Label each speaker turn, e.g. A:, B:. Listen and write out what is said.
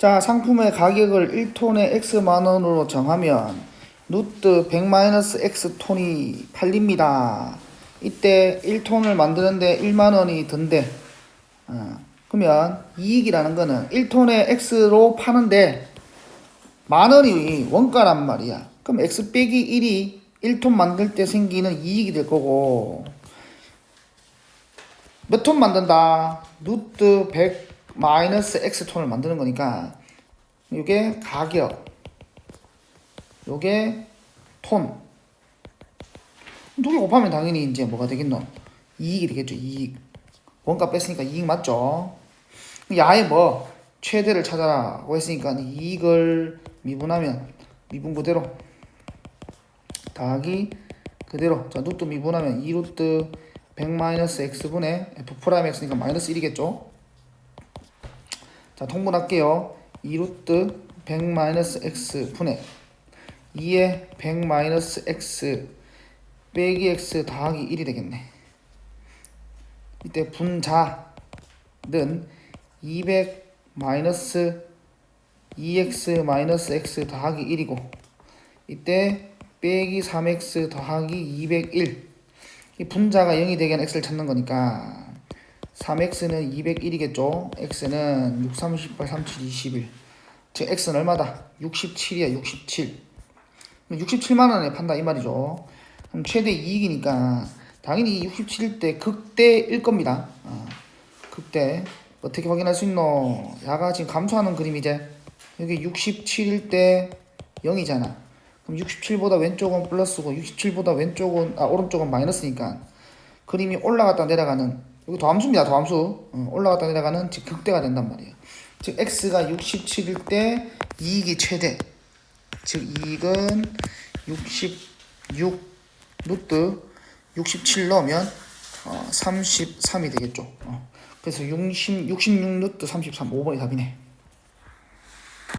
A: 자, 상품의 가격을 1톤에 X만 원으로 정하면 누트 100-X톤이 팔립니다. 이때 1톤을 만드는데 1만 원이 든대. 어, 그러면 이익이라는 거는 1톤에 X로 파는데 만 원이 원가란 말이야. 그럼 X 빼기 1이 1톤 만들 때 생기는 이익이 될 거고 몇 톤 만든다? 루트 100 마이너스 X톤을 만드는 거니까 이게 가격 요게 톤 두개 곱하면 당연히 이제 뭐가 되겠노? 이익이 되겠죠 이익 원가 뺐으니까 이익 맞죠? 야에 뭐 최대를 찾아라고 했으니까 이익을 미분하면 미분 그대로 더하기 그대로 자 루트 미분하면 2루트 100 마이너스 x분의 f 프라임 x니까 마이너스 1이겠죠 자 통분할게요. 2루트 100 마이너스 x 분의 2에 100 마이너스 x 빼기 x 더하기 1이 되겠네. 이때 분자는 200 마이너스 2x 마이너스 x 더하기 1이고 이때 빼기 3x 더하기 201 이 분자가 0이 되게 x를 찾는 거니까 3x는 201이겠죠? x는 6, 38, 37, 21 즉 x는 얼마다? 67이야 67 67만 원에 판다 이 말이죠. 그럼 최대 이익이니까 당연히 67일 때 극대일 겁니다. 어, 극대. 어떻게 확인할 수 있노? 야가 지금 감소하는 그림이제 여기 67일 때 0이잖아. 그럼 67보다 왼쪽은 플러스고 67보다 왼쪽은 아 오른쪽은 마이너스니까 그림이 올라갔다 내려가는 여기 더함수입니다 더함수. 어, 올라갔다 내려가는 즉 극대가 된단 말이에요. 즉 x가 67일 때 이익이 최대. 즉 이익은 66 루트 67 넣으면 어, 33이 되겠죠. 어, 그래서 60, 66 루트 33 5번이 답이네